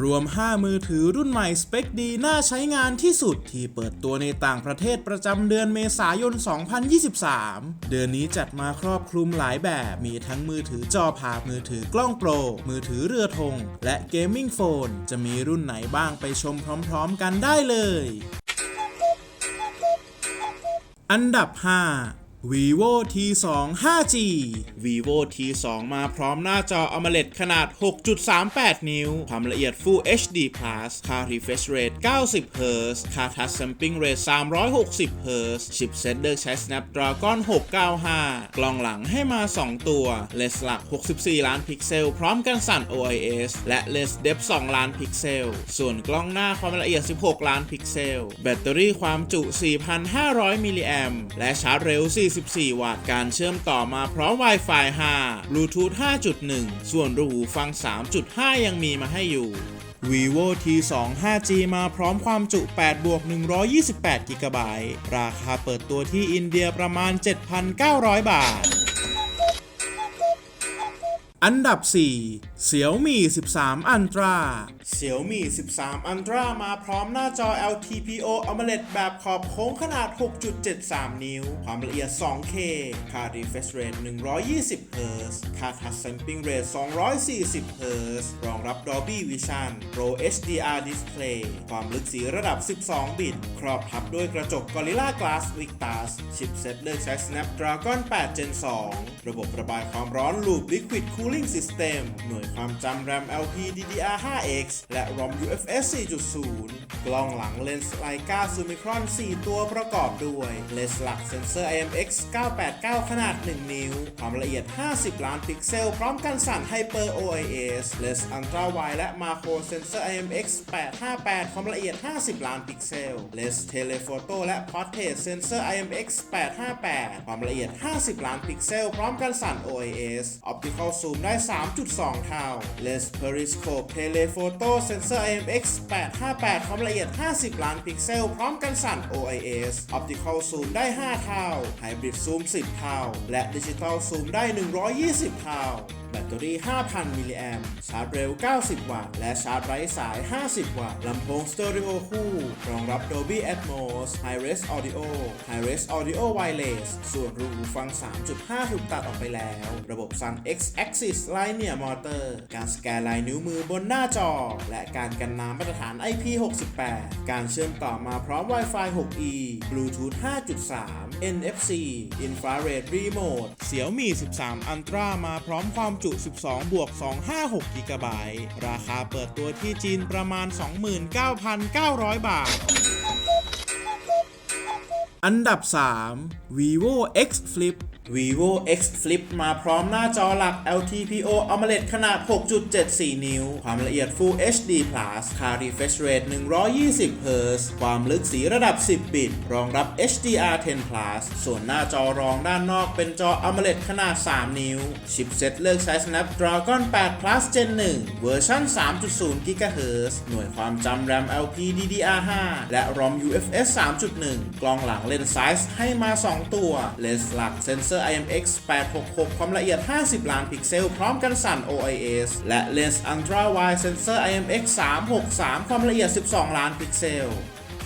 รวม 5 มือถือรุ่นใหม่สเปคดีน่าใช้งานที่สุดที่เปิดตัวในต่างประเทศประจำเดือนเมษายน 2023 เดือนนี้จัดมาครอบคลุมหลายแบบ มีทั้งมือถือจอผ่ามือถือกล้องโปร มือถือเรือธง และเกมมิ่งโฟน จะมีรุ่นไหนบ้างไปชมพร้อมๆกันได้เลย อันดับ 5 vivo T2 5G vivo T2 มาพร้อมหน้าจอ AMOLED ขนาด 6.38 นิ้ว ความละเอียด Full HD Plus ค่า refresh rate 90 Hz ค่า touch sampling rate 360 Hz ชิปเซตเลือกใช้ Snapdragon 695 กล้องหลังให้มา 2 ตัว เลนส์หลัก 64 ล้านพิกเซล พร้อมกันสั่น OIS และเลนส์เดฟ2 ล้านพิกเซล ส่วนกล้องหน้าความละเอียด 16 ล้านพิกเซล แบตเตอรี่ความจุ 4,500 มิลลิแอมและชาร์จเร็ว 4 44 วัตต์การเชื่อมต่อมาพร้อม Wi-Fi 5 Bluetooth 5.1 ส่วนรูหูฟัง 3.5 ยังมีมาให้อยู่ vivo T2 5G มาพร้อมความจุ 8 บวก 128 กิกะไบต์ ราคาเปิดตัวที่อินเดียประมาณ 7,900 บาท อันดับ 4 Xiaomi 13 Ultra Xiaomi 13 Ultra มาพร้อมหน้าจอ LTPO AMOLED แบบขอบโค้งขนาด 6.73 นิ้ว ความละเอียด 2K ค่า refresh rate 120 Hz ค่า touch sampling rate 240 Hz รองรับ Dolby Vision Pro HDR Display ความลึกสีระดับ 12 บิต ครอบทับด้วยกระจก Gorilla Glass Victus ชิปเซ็ตเลือกใช้ Snapdragon 8 Gen 2 ระบบระบายความร้อน Loop Liquid Cooling System หน่วยความจำ RAM LPDDR5X และ ROM UFS 4.0 กล้องหลังเลนส์ Leica Summicron 4ตัวประกอบด้วย เลนส์หลักเซนเซอร์ IMX 989 ขนาด 1 นิ้ว ความละเอียด 50 ล้านพิกเซล พร้อมกันสั่น Hyper OIS เลนส์ Ultra Wide และ Macro Sensor IMX 858 ความละเอียด 50 ล้านพิกเซล เลนส์ Telephoto และ Portrait Sensor IMX 858 ความละเอียด 50 ล้านพิกเซล พร้อมกันสั่น OIS Optical Zoom ได้ 3.2 เท่า Les Periscope Telephoto Sensor IMX 858 ความละเอียด 50 ล้านพิกเซล พร้อมกันสั่น OIS Optical Zoom ได้ 5 เท่า Hybrid Zoom 10 เท่า และ Digital Zoom ได้ 120 เท่า แบตเตอรี่ 5,000 มิลลิแอมชาร์จเร็ว 90 วัตต์ และชาร์จไร้สาย 50 วัตต์ ลำโพงสเตอริโอคู่ รองรับ Dolby Atmos Hi-Res Audio Hi-Res Audio Wireless ส่วนรูฟัง 3.5 ถูกตัดออกไปแล้ว ระบบ Sun X Axis Linear Motor การสแกนลายนิ้วมือบนหน้าจอ และการกันน้ำมาตรฐาน IP68 การเชื่อมต่อมาพร้อม Wi-Fi 6E Bluetooth 5.3 NFC Infrared Remote เสี่ยวมี13 Ultra มาพร้อมความจุ 12 บวก 256กิกะไบต์ราคาเปิดตัวที่จีนประมาณ 29,900 บาทอันดับ 3 vivo X Flip vivo X Flip มาพร้อมหน้าจอหลัก LTPO AMOLED ขนาด 6.74 นิ้ว ความละเอียด Full HD Plus ค่า refresh rate 120 Hz ความลึกสีระดับ 10 บิต รองรับ HDR10 Plus ส่วนหน้าจอรองด้านนอกเป็นจอ AMOLED ขนาด 3 นิ้ว ชิปเซ็ตเลือกใช้ Snapdragon 8 Plus Gen 1 เวอร์ชัน3.0 GHz หน่วยความจำ RAM LPDDR5 และ ROM UFS 3.1 กล้องหลังเลนส์ไซส์ให้มา 2 ตัว เลนส์หลักเซนเซอร์ IMX 866 ความละเอียด 50 ล้านพิกเซล พร้อมกันสั่น OIS และเลนส์ Ultra Wide Sensor IMX 363 ความละเอียด 12 ล้านพิกเซล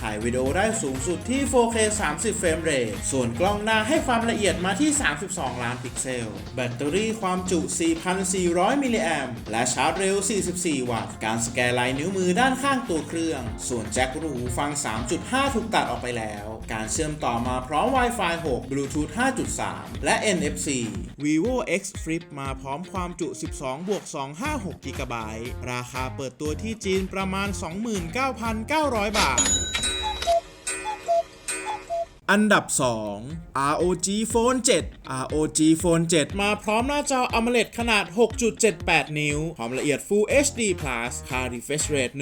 ถ่ายวิดีโอได้สูงสุดที่ 4K 30 เฟรมเรท ส่วนกล้องหน้าให้ความละเอียดมาที่ 32 ล้านพิกเซล แบตเตอรี่ความจุ 4,400 มิลลิแอมและชาร์จเร็ว 44 วัตต์ การสแกนลายนิ้วมือด้านข้างตัวเครื่อง ส่วนแจ็ครูหูฟัง 3.5 ถูกตัดออกไปแล้ว การเชื่อมต่อมาพร้อม Wi-Fi 6 Bluetooth 5.3 และ NFC vivo X Flip มาพร้อมความจุ 12 บวก 256กิกะไบต์ราคาเปิดตัวที่จีนประมาณ 29,900 บาท อันดับ 2 ROG Phone 7 ROG Phone 7 มาพร้อมหน้าจอ AMOLED ขนาด 6.78 นิ้ว ความละเอียด Full HD Plus ค่า refresh rate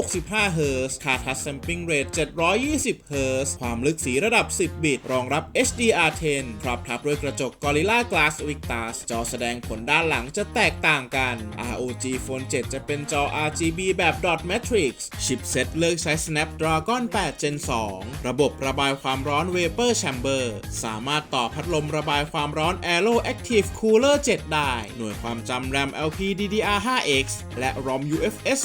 165 Hz ค่า touch sampling rate 720 Hz ความลึกสีระดับ 10 บิต รองรับ HDR10 ครอบทับด้วยกระจก Gorilla Glass Victus จอแสดงผลด้านหลังจะแตกต่างกัน ROG Phone 7 จะเป็นจอ RGB แบบ Dot Matrix ชิปเซ็ตเลือกใช้ Snapdragon 8 Gen 2 ระบบระบายความร้อน Vapor Chamber สามารถต่อพัดลมระบายความร้อน Aero Active Cooler 7 ได้ หน่วยความจำ RAM LP DDR5X และ ROM UFS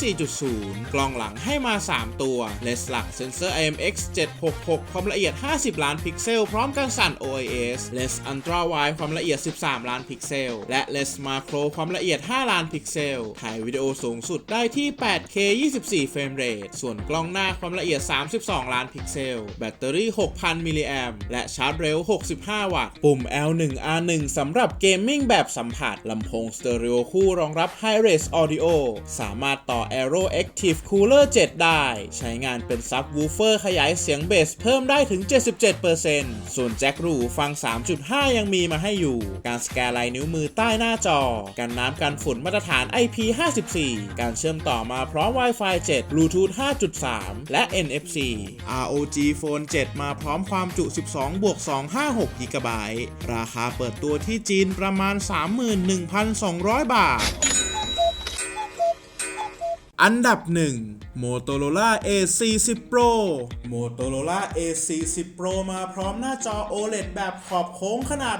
4.0 กล้องหลังให้มา 3 ตัว เลนส์หลักเซนเซอร์ IMX 766 ความละเอียด 50 ล้านพิกเซล พร้อมกันสั่น OIS เลนส์ Ultra Wide ความละเอียด 13 ล้านพิกเซล และเลนส์ Macro ความละเอียด 5 ล้านพิกเซล ถ่ายวิดีโอสูงสุดได้ที่ 8K 24 เฟรมเรท ส่วนกล้องหน้าความละเอียด 32 ล้านพิกเซล แบตเตอรี่ 6,000มิลลิแอมและชาร์จเร็ว 65 วัตต์ ปุ่ม L1R1 สำหรับเกมมิ่งแบบสัมผัสลำโพงสเตอริโอคู่รองรับ Hi-Res Audio สามารถต่อ Aero Active Cooler 7 ได้ ใช้งานเป็นซับวูเฟอร์ขยายเสียงเบสเพิ่มได้ถึง 77%ส่วนแจ็ครูฟัง 3.5 ยังมีมาให้อยู่ การสแกนลายนิ้วมือใต้หน้าจอ กันน้ำกันฝุ่นมาตรฐาน IP54 การเชื่อมต่อมาพร้อม Wi-Fi 7 Bluetooth 5.3 และ NFC ROG Phone 7 มาพร้อมความความจุ 12 บวก 256 กิกะไบต์ ราคาเปิดตัวที่จีนประมาณ 31,200 บาท อันดับ 1 Motorola A40 Pro Motorola A40 Pro มาพร้อมหน้าจอ OLED แบบขอบโค้งขนาด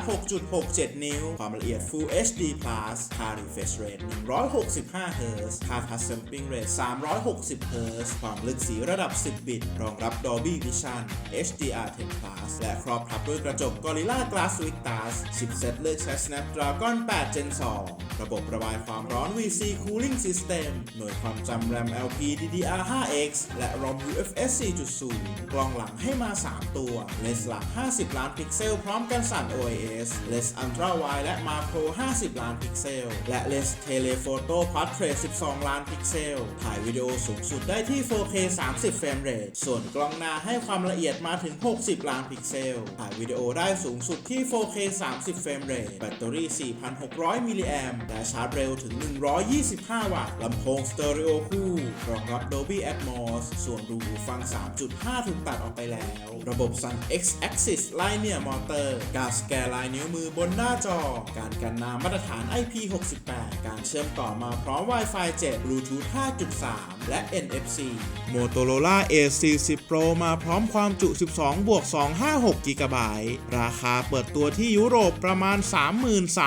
6.67 นิ้ว ความละเอียด Full HD Plus ค่า refresh rate 165 Hz ค่า touch sampling rate 360 Hz ความลึกสีระดับ 10 บิต รองรับ Dolby Vision HDR10 Plus และครอบทับด้วยกระจก Gorilla Glass Victus ชิปเซ็ตเลือกใช้ Snapdragon 8 Gen 2 ระบบระบายความร้อน VC Cooling System หน่วยความจำ RAM LP DDR5X และ ROM UFS 4.0 กล้องหลังให้มา 3 ตัว เลนส์หลัก 50 ล้านพิกเซล พร้อมกันสั่น OIS เลนส์ Ultra Wide และ Macro 50 ล้านพิกเซล และเลนส์ Telephoto Portrait 12 ล้านพิกเซล ถ่ายวิดีโอสูงสุดได้ที่ 4K 30 เฟรมเรท ส่วนกล้องหน้าให้ความละเอียดมาถึง 60 ล้านพิกเซล ถ่ายวิดีโอได้สูงสุดที่ 4K 30 เฟรมเรท แบตเตอรี่ 4,600 มิลลิแอมและชาร์จเร็วถึง 125 วัตต์ลำโพงสเตอริโอคู่ รองรับ Dolby Atmos ส่วนรูหูฟัง 3.5 ถูกตัดออกไปแล้ว ระบบ Sun X Axis Linear Motor การสแกนลายนิ้วมือบนหน้าจอ การกันน้ำมาตรฐาน IP68 การเชื่อมต่อมาพร้อม Wi-Fi 7 Bluetooth 5.3 และ NFC Motorola A40 Pro มาพร้อมความจุ 12 บวก 256 GB ราคาเปิดตัวที่ยุโรปประมาณ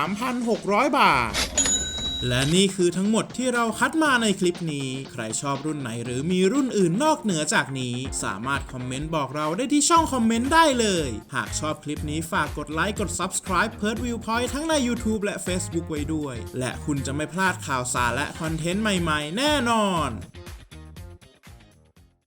33,600 บาท และนี่คือทั้งหมดที่เราคัดมาในคลิปนี้ ใครชอบรุ่นไหนหรือมีรุ่นอื่นนอกเหนือจากนี้ สามารถคอมเมนต์บอกเราได้ที่ช่องคอมเมนต์ได้เลย หากชอบคลิปนี้ฝากกดไลค์กด Subscribe เพิร์ดวิวพอยทั้งใน YouTube และ Facebook ไว้ด้วย และคุณจะไม่พลาดข่าวสารและคอนเทนต์ใหม่ๆ แน่นอน